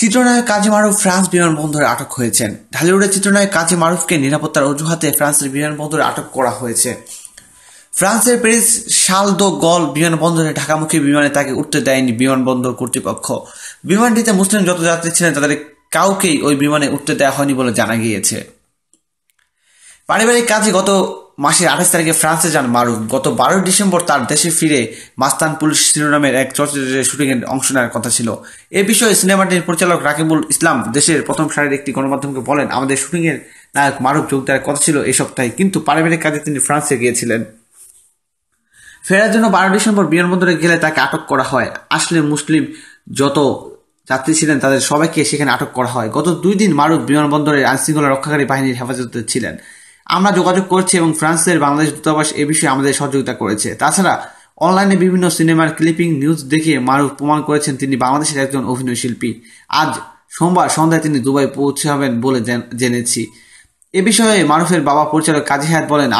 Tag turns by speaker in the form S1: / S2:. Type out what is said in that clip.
S1: চিত্রনায়ক কাজী মারুফ ফ্রান্স বিমানবন্দরে আটক হয়েছেন। ঢালিউডের চিত্রনায়ক কাজী মারুফকে নিরাপত্তার অজুহাতে ফ্রান্সের বিমানবন্দরে আটক করা হয়েছে। ফ্রান্সের প্যারিস শাল দো গল বিমানবন্দরে ঢাকামুখী বিমানে তাকে উঠতে দেয়নি বিমানবন্দর কর্তৃপক্ষ। বিমানটিতে মুসলিম যত যাত্রী ছিলেন, তাদের কাউকেই ওই বিমানে উঠতে দেওয়া হয়নি বলে জানা গিয়েছে। পারিবারিক কাজে গত মাসের আঠাশ তারিখে ফ্রান্সে যান মারুফ। গত বারোই ডিসেম্বর তার দেশে ফিরে মাস্তান পুলিশ শিরোনামের এক চলচ্চিত্রের শুটিংয়ে অংশ নেওয়ার কথা ছিল। এ বিষয়ে সিনেমাটির পরিচালক রাকিবুল ইসলাম দেশের প্রথম সারির একটি গণমাধ্যমকে বলেন, আমাদের শুটিংয়ের নায়ক মারুফ যোগ দেওয়ার কথা ছিল এই সপ্তাহে, কিন্তু পারিবারিক কাজে তিনি ফ্রান্সে গিয়েছিলেন। ফেরার জন্য বারো ডিসেম্বর বিমানবন্দরে গেলে তাকে আটক করা হয়। আসলে মুসলিম যত যাত্রী ছিলেন, তাদের সবাইকে সেখানে আটক করা হয়। গত দুই দিন মারুফ বিমানবন্দরে আইনশৃঙ্খলা রক্ষাকারী বাহিনীর হেফাজতে ছিলেন। আমরা যোগাযোগ করছি এবং ফ্রান্সের বাংলাদেশ দূতাবাস এ বিষয়ে আমাদের সহযোগিতা করেছে। তাছাড়া, অনলাইনে বিভিন্ন সিনেমার ক্লিপিং নিউজ দেখে মারুফ প্রমাণ করেছেন তিনি বাংলাদেশের একজন অভিনয় শিল্পী। আজ সোমবার সন্ধ্যায় তিনি দুবাই পৌঁছাবেন বলে জেনেছি। এ বিষয়ে মারুফের বাবা পরিচালক কাজী হায়াত বলেন